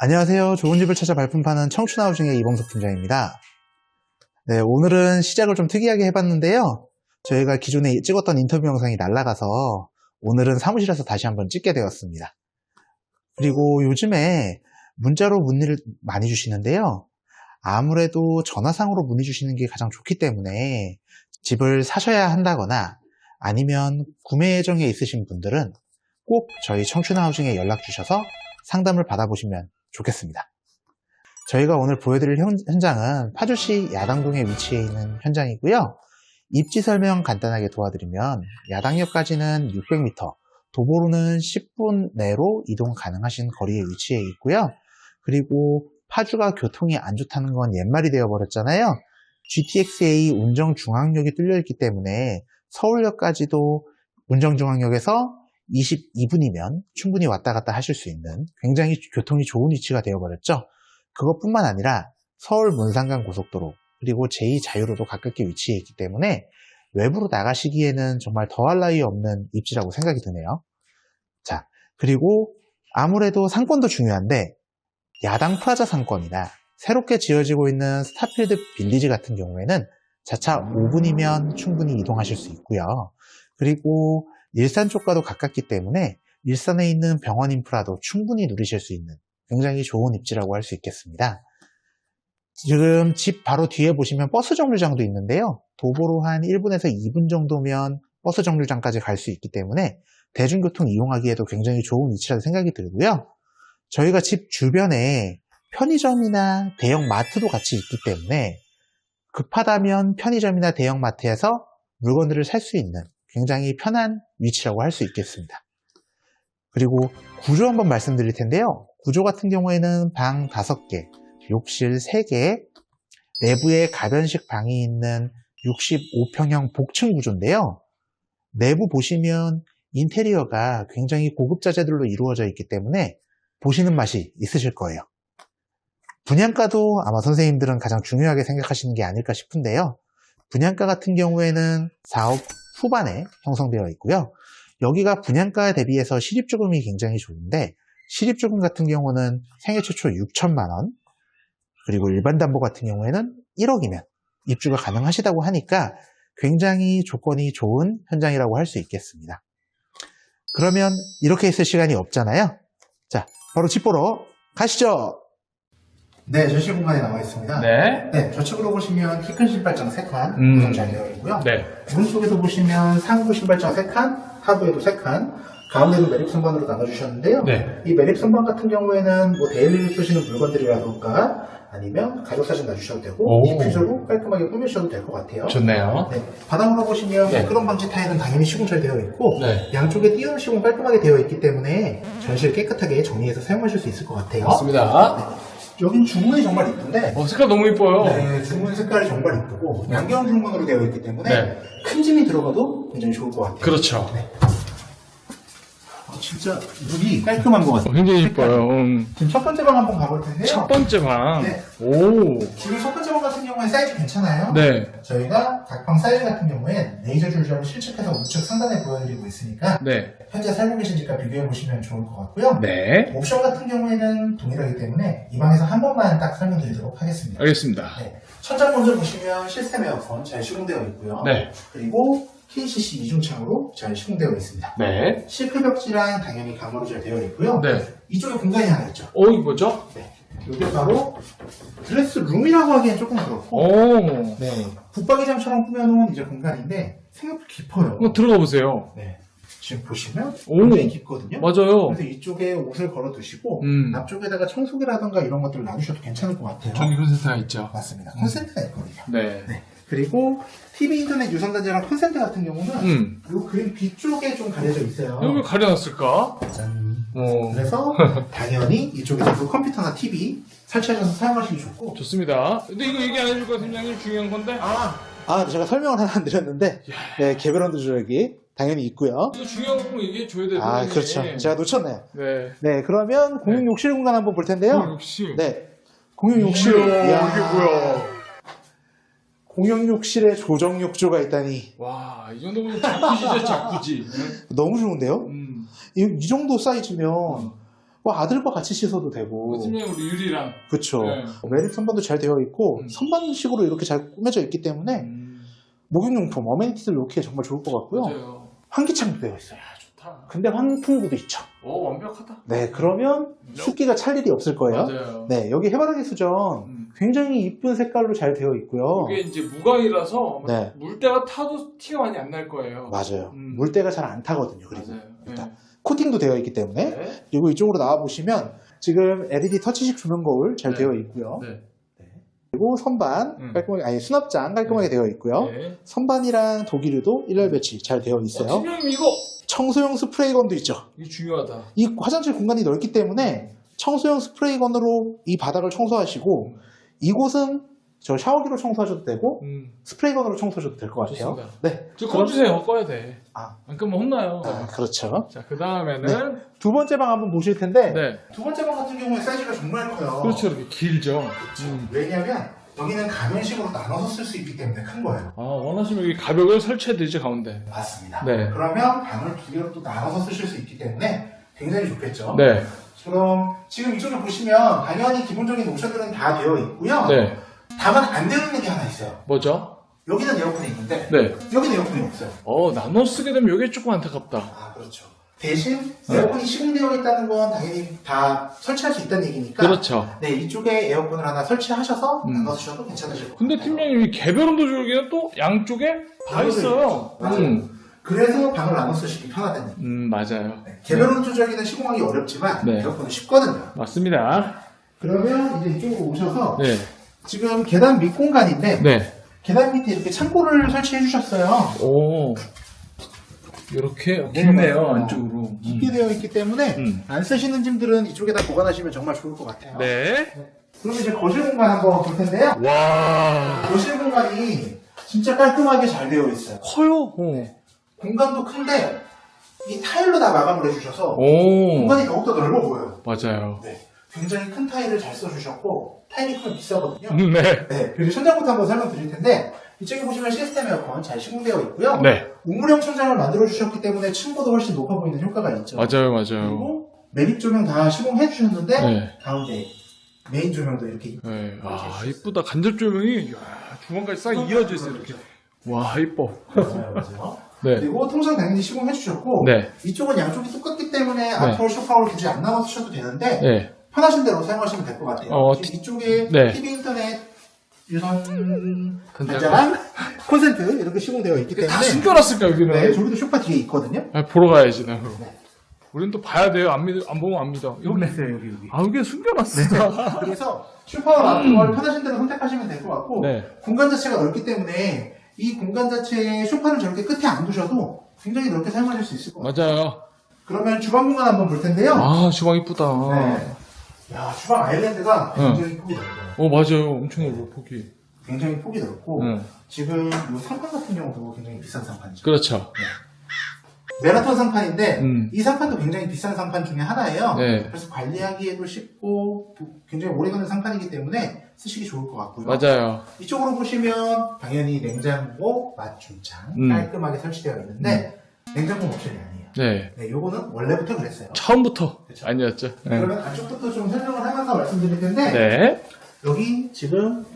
안녕하세요. 좋은 집을 찾아 발품 파는 청춘하우징의 이범석 팀장입니다. 네, 오늘은 시작을 좀 특이하게 해봤는데요. 저희가 기존에 찍었던 인터뷰 영상이 날라가서 오늘은 사무실에서 다시 한번 찍게 되었습니다. 그리고 요즘에 문자로 문의를 많이 주시는데요. 아무래도 전화상으로 문의 주시는 게 가장 좋기 때문에 집을 사셔야 한다거나 아니면 구매 예정에 있으신 분들은 꼭 저희 청춘하우징에 연락 주셔서 상담을 받아보시면 좋겠습니다. 저희가 오늘 보여드릴 현- 현장은 파주시 야당동에 위치해 있는 현장이고요. 입지 설명 간단하게 도와드리면 야당역까지는 600m, 도보로는 10분 내로 이동 가능하신 거리에 위치해 있고요. 그리고 파주가 교통이 안 좋다는 건 옛말이 되어버렸잖아요. GTX-A 운정중앙역이 뚫려있기 때문에 서울역까지도 운정중앙역에서 22분이면 충분히 왔다 갔다 하실 수 있는 굉장히 교통이 좋은 위치가 되어버렸죠. 그것뿐만 아니라 서울 문산간 고속도로 그리고 제2자유로도 가깝게 위치해 있기 때문에 외부로 나가시기에는 정말 더할 나위 없는 입지라고 생각이 드네요. 자, 그리고 아무래도 상권도 중요한데 야당 플라자 상권이나 새롭게 지어지고 있는 스타필드 빌리지 같은 경우에는 자차 5분이면 충분히 이동하실 수 있고요. 그리고 일산 쪽과도 가깝기 때문에 일산에 있는 병원 인프라도 충분히 누리실 수 있는 굉장히 좋은 입지라고 할 수 있겠습니다. 지금 집 바로 뒤에 보시면 버스 정류장도 있는데요. 도보로 한 1분에서 2분 정도면 버스 정류장까지 갈 수 있기 때문에 대중교통 이용하기에도 굉장히 좋은 위치라는 생각이 들고요. 저희가 집 주변에 편의점이나 대형 마트도 같이 있기 때문에 급하다면 편의점이나 대형 마트에서 물건들을 살 수 있는 굉장히 편한 위치라고 할 수 있겠습니다. 그리고 구조 한번 말씀드릴 텐데요. 구조 같은 경우에는 방 5개, 욕실 3개, 내부에 가변식 방이 있는 65평형 복층 구조인데요. 내부 보시면 인테리어가 굉장히 고급 자재들로 이루어져 있기 때문에 보시는 맛이 있으실 거예요. 분양가도 아마 선생님들은 가장 중요하게 생각하시는 게 아닐까 싶은데요. 분양가 같은 경우에는 4억 후반에 형성되어 있고요. 여기가 분양가 대비해서 실입조금이 굉장히 좋은데 실입조금 같은 경우는 생애 최초 6천만 원 그리고 일반 담보 같은 경우에는 1억이면 입주가 가능하시다고 하니까 굉장히 조건이 좋은 현장이라고 할 수 있겠습니다. 그러면 이렇게 있을 시간이 없잖아요. 자, 바로 집 보러 가시죠. 네, 전시 공간에 나와 있습니다. 네. 네, 좌측으로 보시면 키 큰 신발장 3칸 음. 구성 잘 되어 있고요. 네. 오른쪽에도 보시면 상부 신발장 3칸, 하부에도 3칸, 가운데는 매립 선반으로 나눠주셨는데요. 네. 이 매립 선반 같은 경우에는 뭐 데일리로 쓰시는 물건들이라던가 아니면 가족 사진 놔주셔도 되고 오. 디퓨저로 깔끔하게 꾸미셔도 될 것 같아요. 좋네요. 네, 바닥으로 보시면 네. 미끄럼 방지 타일은 당연히 시공 잘 되어 있고 네. 양쪽에 띄우는 시공 깔끔하게 되어 있기 때문에 전시를 깨끗하게 정리해서 사용하실 수 있을 것 같아요. 맞습니다. 여긴 중문이 정말 이쁜데 어, 색깔 너무 이뻐요. 네, 중문 색깔이 정말 이쁘고 양경 중문으로 되어 있기 때문에 네. 큰 짐이 들어가도 굉장히 좋을 것 같아요. 그렇죠. 아, 진짜 룩이 깔끔한 것 어, 같아요. 굉장히 이뻐요. 음. 지금 첫 번째 방 한번 가볼 텐데요. 첫 번째 방. 네. 오. 지금 첫 번째 방 같은 경우에 사이즈 괜찮아요. 네. 저희가 각방 사이즈 같은 경우엔 레이저 줄자로 실측해서 우측 상단에 보여드리고 있으니까 네. 현재 살고 계신 집과 비교해 보시면 좋을 것 같고요. 네. 옵션 같은 경우에는 동일하기 때문에 이 방에서 한 번만 딱 설명드리도록 하겠습니다. 알겠습니다. 네. 천장 먼저 보시면 시스템 에어컨 잘 시공되어 있고요. 네. 그리고 KCC 이중창으로 잘 시공되어 있습니다. 네. 실크 벽지랑 당연히 강화로 잘 되어 있고요. 네. 이쪽에 공간이 하나 있죠. 오, 이거죠? 이게 바로 드레스 룸이라고 하기엔 조금 그렇고 오. 네. 붙박이장처럼 꾸며놓은 이제 공간인데 생각보다 깊어요. 한번 들어가 보세요. 네. 지금 보시면 오. 굉장히 깊거든요. 맞아요. 그래서 이쪽에 옷을 걸어 두시고 음. 앞쪽에다가 청소기라던가 이런 것들을 놔두셔도 괜찮을 것 같아요. 전기 콘센트가 있죠. 맞습니다. 콘센트가 있거든요. 네. 그리고 TV 인터넷 유선단지랑 콘센트 같은 경우는 음. 요 그림 뒤쪽에 좀 가려져 있어요. 여기 가려놨을까? 짠. 어. 그래서 당연히 이쪽에서 컴퓨터나 TV 설치하셔서 사용하시기 좋고 좋습니다. 근데 이거 얘기 안 해줄 거야, 팀장님? 중요한 건데? 아, 아 제가 설명을 하나 안 드렸는데 네, 개별 온도 조절기 당연히 있고요. 이거 중요한 거꼭 얘기해 줘야 돼. 아. 그렇죠. 제가 놓쳤네요. 네. 네 그러면 공용 욕실 공간 한번 볼 텐데요. 어, 역시. 네 공용 욕실. 이야, 이게 뭐야? 공용 욕실에 조정 욕조가 있다니 와, 이 정도면 자쿠지죠, 자쿠지. 너무 좋은데요? 음. 이, 이 정도 사이즈면 뭐 아들과 같이 씻어도 되고. 팀장님 우리 유리랑. 그쵸. 네. 메릭 선반도 잘 되어 있고, 음. 선반식으로 이렇게 잘 꾸며져 있기 때문에, 음, 목욕용품, 어메니티들 놓기에 정말 좋을 것 같고요. 맞아요. 환기창도 되어 있어요. 야 좋다. 근데 환풍구도 있죠. 오 완벽하다. 네, 그러면 습기가 찰 일이 없을 거예요. 맞아요. 네, 여기 해바라기 수전 음. 굉장히 이쁜 색깔로 잘 되어 있고요. 이게 이제 무광이라서 네. 물때가 타도 티가 많이 안 날 거예요. 맞아요. 음. 물때가 잘 안 타거든요. 그리고 맞아요. 일단 코팅도 되어 있기 때문에 네. 그리고 이쪽으로 나와 보시면 지금 LED 터치식 조명 거울 잘 네. 되어 있고요. 네. 그리고 선반 음. 깔끔하게 아니 수납장 깔끔하게 되어 있고요. 네. 선반이랑 도기류도 일렬 배치 잘 되어 어, 있어요. 팀장님 이거 청소용 스프레이건도 있죠. 이게 중요하다. 이 화장실 공간이 넓기 때문에 청소용 스프레이건으로 이 바닥을 청소하시고 이곳은 저 샤워기로 청소하셔도 되고 음. 스프레이건으로 청소하셔도 될 것 같아요. 좋습니다. 네. 저 그럼- 꺼주세요. 꺼야 돼. 아. 안 끄면 혼나요. 아, 그렇죠. 자, 그 다음에는 두 번째 방 한번 보실 텐데 네. 두 번째 방 같은 경우에 사이즈가 정말 커요. 그렇죠. 이렇게 길죠. 음. 왜냐하면 여기는 가면식으로 나눠서 쓸 수 있기 때문에 큰 거예요. 아, 원하시면 여기 가벽을 설치해 드리죠, 가운데. 맞습니다. 네. 그러면 방을 두 개로 또 나눠서 쓰실 수 있기 때문에 굉장히 좋겠죠. 네. 그럼 지금 이쪽에 보시면 당연히 기본적인 옵션들은 다 되어 있고요. 네. 다만 안 되어 있는 게 하나 있어요. 뭐죠? 여기는 에어컨이 있는데 네. 여기는 에어컨이 없어요. 어, 나눠 쓰게 되면 이게 조금 안타깝다. 아 그렇죠. 대신 에어컨이 시공되어 있다는 건 당연히 다 설치할 수 있다는 얘기니까 그렇죠. 네 이쪽에 에어컨을 하나 설치하셔서 음. 나눠 쓰셔도 괜찮으실 것 근데 같아요. 팀장님, 이 개별 온도 조절기는 또 양쪽에 다 방으로 있어요. 맞아요. 음. 그래서 방을 나눠 쓰시기 편하다는 얘기. 음, 맞아요. 네. 개별온 조절기는 시공하기 어렵지만 네. 에어컨은 쉽거든요. 맞습니다. 그러면 이제 이쪽으로 오셔서 네. 지금 계단 밑 공간인데 네. 계단 밑에 이렇게 창고를 설치해 주셨어요. 오. 이렇게 네, 깊네요. 안쪽으로. 깊게 되어 있기 때문에 음. 안 쓰시는 짐들은 이쪽에다 보관하시면 정말 좋을 것 같아요. 네. 그럼 이제 거실 공간 한번 볼 텐데요. 와. 거실 공간이 진짜 깔끔하게 잘 되어 있어요. 커요. 어. 공간도 큰데 이 타일로 다 마감을 해주셔서 오. 공간이 더욱더 넓어 보여요. 맞아요. 네. 굉장히 큰 타일을 잘 써주셨고 타일이 크면 비싸거든요. 음, 네. 네. 그리고 천장부터 한번 설명드릴 텐데 이쪽에 보시면 시스템 에어컨 잘 시공되어 있고요. 네. 우물형 천장을 만들어 주셨기 때문에 층보다 훨씬 높아 보이는 효과가 있죠. 맞아요, 맞아요. 그리고 매립 조명 다 시공해 주셨는데 네. 가운데 메인 조명도 이렇게 네. 아, 이쁘다. 간접 조명이, 야, 주방까지 싹 이어져 있어요, 이렇게. 와, 이뻐. 맞아요, 맞아요. 네. 그리고 통상 당연히 시공해 주셨고 네. 이쪽은 양쪽이 똑같기 때문에 앞으로 쇼파를 굳이 안 나눠 쓰셔도 되는데 네. 편하신 대로 사용하시면 될 것 같아요. 어, 지금 이쪽에 네. TV 인터넷 유선 간장. 간장 콘센트 이렇게 시공되어 있기 다 때문에 숨겨놨을까, 여기는? 네, 저기도 쇼파 뒤에 있거든요. 아, 보러 가야지, 나 그럼. 네. 우린 또 봐야 돼요. 안 믿, 안 보면 안 믿어. 여기. 있어요, 여기 여기. 아, 여기 숨겨놨어. 그래서 슈퍼와 마트월 편하신 대로 선택하시면 될 것 같고 네. 공간 자체가 넓기 때문에 이 공간 자체에 쇼파를 저렇게 끝에 안 두셔도 굉장히 넓게 사용하실 수 있을 것 같아요. 맞아요. 그러면 주방 공간 한번 볼 텐데요. 아, 주방 이쁘다. 네. 야, 주방 아일랜드가 응. 굉장히 폭이 넓어요. 어, 맞아요. 엄청 넓어, 폭이. 굉장히 폭이 넓고 응. 지금 이 상판 같은 경우도 굉장히 비싼 상판이죠. 그렇죠. 메라톤 상판인데 음. 이 상판도 굉장히 비싼 상판 중에 하나예요. 네. 그래서 관리하기에도 쉽고 또 굉장히 오래가는 상판이기 때문에 쓰시기 좋을 것 같고요. 맞아요. 이쪽으로 보시면 당연히 냉장고, 맞춤창 음. 깔끔하게 설치되어 있는데 냉장고 옵션이 아니에요. 네. 네, 요거는 원래부터 그랬어요. 처음부터 그쵸. 아니었죠. 네. 그러면 안쪽부터 좀 설명을 하면서 말씀드릴 텐데 네. 여기 지금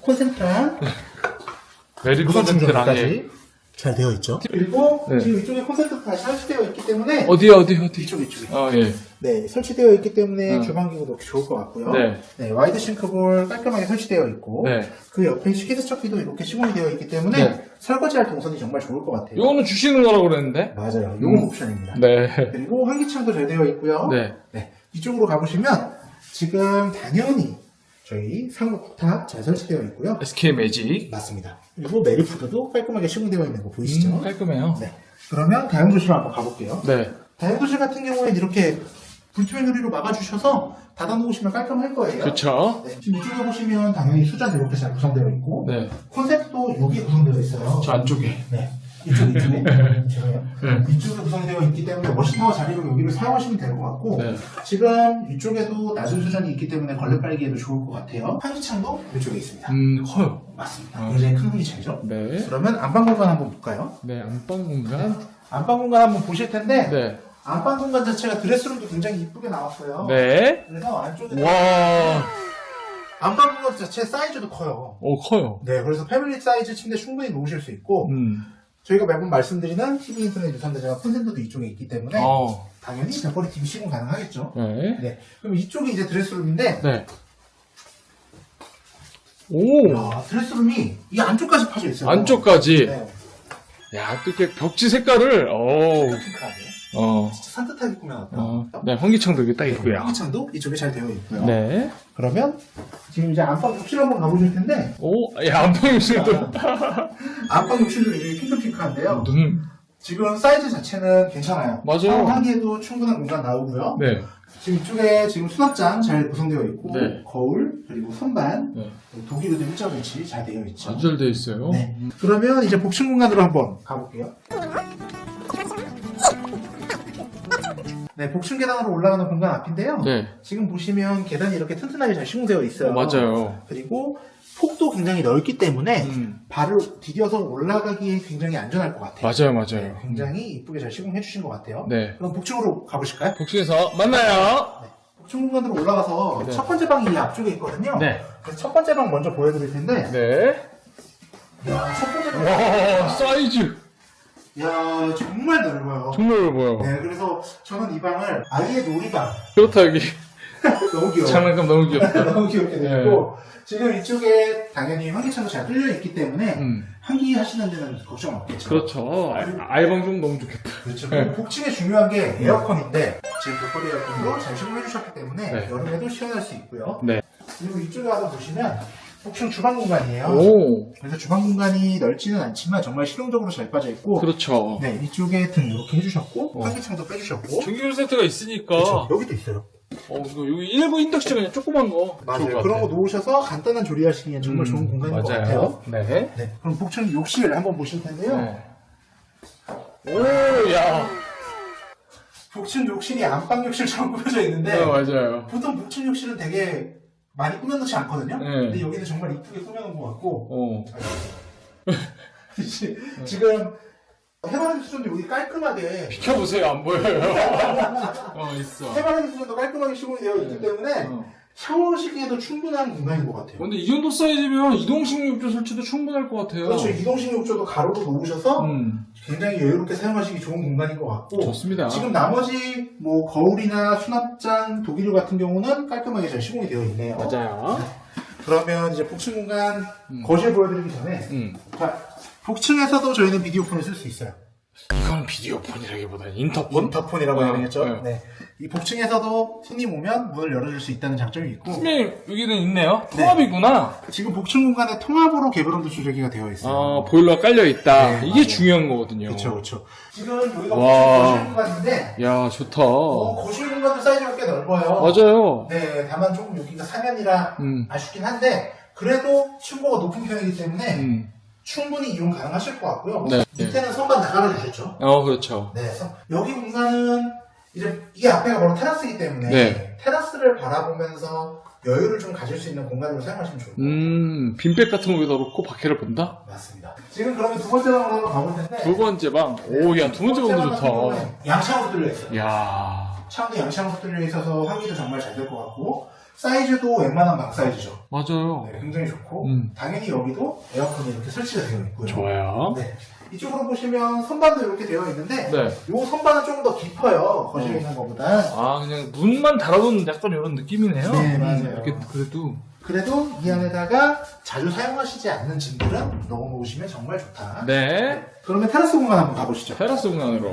콘센트랑 메리 무선 콘센트랑 예. 충전까지 잘 되어 있죠. 그리고 네. 지금 이쪽에 콘센트도 다시 설치되어 있기 때문에 어디 어디 어디. 이쪽 이쪽에 아 예. 네 설치되어 있기 때문에 음. 주방기구 넣기 좋을 것 같고요. 네. 네, 와이드 싱크볼 깔끔하게 설치되어 있고 네. 그 옆에 식기세척기도 이렇게 시공이 되어 있기 때문에 네. 설거지할 동선이 정말 좋을 것 같아요. 요거는 주시는 거라고 그랬는데. 맞아요. 요건 음. 옵션입니다. 네. 그리고 환기창도 잘 되어 있고요. 네. 네, 이쪽으로 가보시면 지금 당연히 저희 상부 쿠탑 잘 설치되어 있고요. SK 매직. 맞습니다. 그리고 메리푸드도 깔끔하게 시공되어 있는 거 보이시죠? 음, 깔끔해요. 네. 그러면 다용도실로 한번 가볼게요. 네. 다용도실 같은 경우에는 이렇게 불투명 유리로 막아주셔서 닫아놓으시면 깔끔할 거예요. 그렇죠. 네, 지금 이쪽에 보시면 당연히 수전 이렇게 잘 구성되어 있고 네. 콘센트도 여기에 구성되어 있어요. 저 안쪽에. 네. 이쪽, 이쪽에. 제가요. 네. 이쪽에 구성되어 있기 때문에 워시타워 자리로 여기를 사용하시면 될 것 같고 네. 지금 이쪽에도 낮은 수전이 있기 때문에 걸레 빨기에도 좋을 것 같아요. 환기창도 이쪽에 있습니다. 음 커요. 맞습니다. 어. 굉장히 큰 환기창이죠. 네. 그러면 안방 공간 한번 볼까요? 네 안방 공간. 안방 공간 한번 보실 텐데 네. 안방 공간 자체가 드레스룸도 굉장히 이쁘게 나왔어요. 네. 그래서 안쪽에 와, 안방 공간 자체 사이즈도 커요. 오, 커요. 네, 그래서 패밀리 사이즈 침대 충분히 놓으실 수 있고 음. 저희가 매번 말씀드리는 TV 인터넷 유선대장 콘센트도 이쪽에 있기 때문에 어. 당연히 벽걸이 TV 시공 가능하겠죠. 네. 네, 그럼 이쪽이 이제 드레스룸인데 네. 오, 야, 드레스룸이 이 안쪽까지 파져 있어요. 안쪽까지. 네, 야, 또 이렇게 벽지 색깔을, 오, 핑크하게 어. 진짜 산뜻하게 꾸며놨다. 어. 네, 환기창도 여기 딱 있고요. 화기창도 이쪽에 잘 되어 있고요. 네. 그러면 지금 이제 안방 욕실 한번 가보실 텐데 오, 야, 안방 욕실도. 안방 욕실도 굉장히 핑크핑크한데요. 눈. 지금 사이즈 자체는 괜찮아요. 맞아요. 샤워하기에도 충분한 공간 나오고요. 네. 지금 이쪽에 지금 수납장 잘 구성되어 있고 네. 거울 그리고 선반 네. 독일에도 일자 배치 잘 되어 있죠. 돼 있어요. 네. 그러면 이제 복층 공간으로 한번 가볼게요. 네, 복층 계단으로 올라가는 공간 앞인데요. 네. 지금 보시면 계단이 이렇게 튼튼하게 잘 시공되어 있어요. 어, 맞아요. 그리고 폭도 굉장히 넓기 때문에 음. 발을 디뎌서 올라가기에 굉장히 안전할 것 같아요. 맞아요, 맞아요. 굉장히 이쁘게 잘 시공해 주신 것 같아요. 네. 그럼 복층으로 가보실까요? 복층에서 만나요. 복층 공간으로 올라가서 네. 첫 번째 방이 이 앞쪽에 있거든요. 네. 그래서 첫 번째 방 먼저 보여드릴 텐데, 네. 이야, 첫 번째 방, 와, 사이즈. 이야, 정말 넓어요. 정말 넓어요. 네, 그래서 저는 이 방을 아이의 놀이방, 그렇다, 여기. 너무 귀여워. 장난감 너무 귀엽다. 너무 귀엽게 네. 되고 지금 이쪽에 당연히 환기창도 잘 뚫려 있기 때문에 음. 환기 하시는 데는 걱정 없겠죠. 그렇죠. 아, 아이방 좀 너무 좋겠다. 그렇죠. 네. 복층에 중요한 게 에어컨인데 지금 벽걸이 에어컨으로 잘 시공해 주셨기 때문에 네. 여름에도 시원할 수 있고요. 네. 그리고 이쪽에 와서 보시면 복층 주방 공간이에요. 오. 그래서 주방 공간이 넓지는 않지만 정말 실용적으로 잘 빠져 있고 그렇죠. 네 이쪽에 등 이렇게 해주셨고 어. 환기창도 빼주셨고 전기료 세트가 있으니까. 그렇죠. 여기도 있어요. 어, 이거 여기 일부 인덕션 그냥 조그만 거. 맞아요. 좋을 것 그런 거 같아요. 놓으셔서 간단한 조리하시기엔 정말 음, 좋은 공간인 것 맞아요. 같아요. 네. 네, 그럼 복층 욕실 한번 보실 텐데요. 네. 오, 야. 복층 욕실이 안방 욕실처럼 꾸며져 있는데 네, 맞아요. 보통 복층 욕실은 되게 많이 꾸며놓지 않거든요. 네. 근데 여기는 정말 이쁘게 꾸며놓은 것 같고 어. 지- 지금 해바라기 수전도 여기 깔끔하게 비켜보세요, 안 보여요. 어, 있어. 해바라기 수전도 깔끔하게 시공이 되어 있기 때문에 어. 샤워하시기에도 충분한 공간인 것 같아요. 근데 이 정도 사이즈면 이동식 욕조 설치도 충분할 것 같아요. 그렇죠. 이동식 욕조도 가로로 놓으셔서 음, 굉장히 여유롭게 사용하시기 좋은 공간인 것 같고 좋습니다. 지금 나머지 뭐 거울이나 수납장, 독일유 같은 경우는 깔끔하게 잘 시공이 되어 있네요. 맞아요. 그러면 이제 복층 공간 음. 거실 보여드리기 전에 음. 자 복층에서도 저희는 비디오폰을 쓸 수 있어요. 이건 비디오폰이라기보다는 인터폰? 인터폰이라고 해야 되겠죠. 네. 네. 이 복층에서도 손님 오면 문을 열어줄 수 있다는 장점이 있고 선생님, 여기는 있네요. 통합이구나. 지금 복층 공간에 통합으로 개별온도 조절기가 되어 있어요. 아, 보일러가 깔려있다. 네, 이게 맞아요. 중요한 거거든요. 그렇죠, 그렇죠. 지금 여기가 와. 복층 거실 공간인데 야, 좋다. 어, 거실 공간도 사이즈가 꽤 넓어요. 맞아요. 네, 다만 조금 여기가 상현이라 음. 아쉽긴 한데 그래도 층고가 높은 편이기 때문에 음. 충분히 이용 가능하실 것 같고요. 네. 밑에는 선반 다 깔아주셨죠. 어, 그렇죠. 네, 선- 여기 공간은 이제 이게 앞에가 바로 테라스이기 때문에 네. 테라스를 바라보면서 여유를 좀 가질 수 있는 공간으로 사용하시면 좋을 것 같아요. 음, 빈백 같은 거 여기다 놓고 박해를 본다? 맞습니다. 지금 그러면 두 번째 방으로 한번 가볼 텐데 두 번째 방. 오, 야, 두 번째 방도 좋다. 양창으로 뚫려 있어요. 야 창도 양창으로 뚫려 있어서 환기도 정말 잘 될 것 같고 사이즈도 웬만한 방 사이즈죠. 맞아요. 네, 굉장히 좋고 음. 당연히 여기도 에어컨이 이렇게 설치가 되어 있고요. 좋아요. 네. 이쪽으로 보시면 선반도 이렇게 되어 있는데 네. 이 선반은 조금 더 깊어요. 거실에 어. 있는 것보다. 아, 그냥 문만 달아놓은 약간 이런 느낌이네요. 네, 음, 맞아요. 이렇게 그래도. 그래도 이 안에다가 자주 사용하시지 않는 짐들은 넣어놓으시면 정말 좋다. 네. 그러면 테라스 공간 한번 가보시죠. 테라스 공간으로.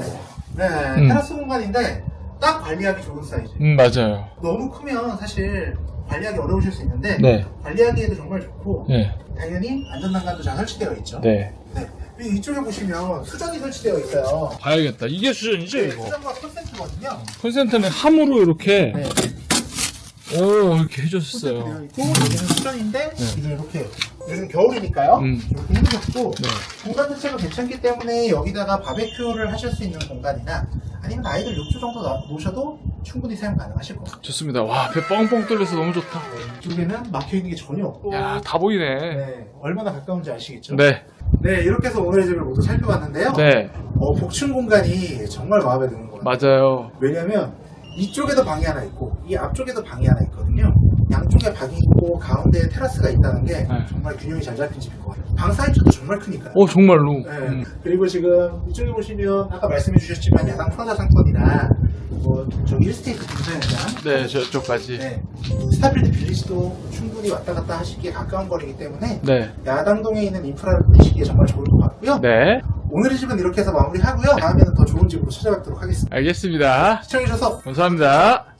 네, 음. 테라스 공간인데 딱 관리하기 좋은 사이즈. 음, 맞아요. 너무 크면 사실 관리하기 어려우실 수 있는데 네. 관리하기에도 정말 좋고 네. 당연히 안전난간도 잘 설치되어 있죠. 네. 네. 그리고 이쪽에 보시면 수전이 설치되어 있어요. 봐야겠다. 이게 수전이죠, 네, 이거? 수전과 콘센트거든요. 콘센트는 함으로 이렇게, 네. 오, 이렇게 해줬어요. 있고 여기는 수전인데 이제 이렇게 요즘 겨울이니까요. 음. 이렇게 해주셨고 네. 공간 자체가 괜찮기 때문에 여기다가 바베큐를 하실 수 있는 공간이나 아니면 아이들 욕조 정도 놔- 놓으셔도 충분히 사용 가능하실 겁니다. 좋습니다. 와, 배 뻥뻥 뚫려서 너무 좋다. 이쪽에는 막혀 있는 게 전혀 없고 야, 다 보이네. 네, 얼마나 가까운지 아시겠죠? 네. 네, 이렇게 해서 오늘의 집을 모두 살펴봤는데요. 네. 어, 복층 공간이 정말 마음에 드는 것 같아요. 맞아요. 왜냐면 이쪽에도 방이 하나 있고 이 앞쪽에도 방이 하나 있거든요. 양쪽에 방이 있고 가운데에 테라스가 있다는 게 네. 정말 균형이 잘 잡힌 집인 것 같아요. 방 사이즈도 정말 크니까요. 어, 정말로. 네. 음. 그리고 지금 이쪽에 보시면 아까 말씀해 주셨지만 야당 프라자 상권이나 뭐 저기 1스테이트 분수현장 네, 저쪽까지. 네. 스타필드 빌리지도 충분히 왔다 갔다 하시기에 가까운 거리이기 때문에 네. 야당동에 있는 인프라를 보시기에 정말 좋을 것 같고요. 네. 오늘의 집은 이렇게 해서 마무리하고요. 다음에는 더 좋은 집으로 찾아뵙도록 하겠습니다. 알겠습니다. 시청해주셔서 감사합니다.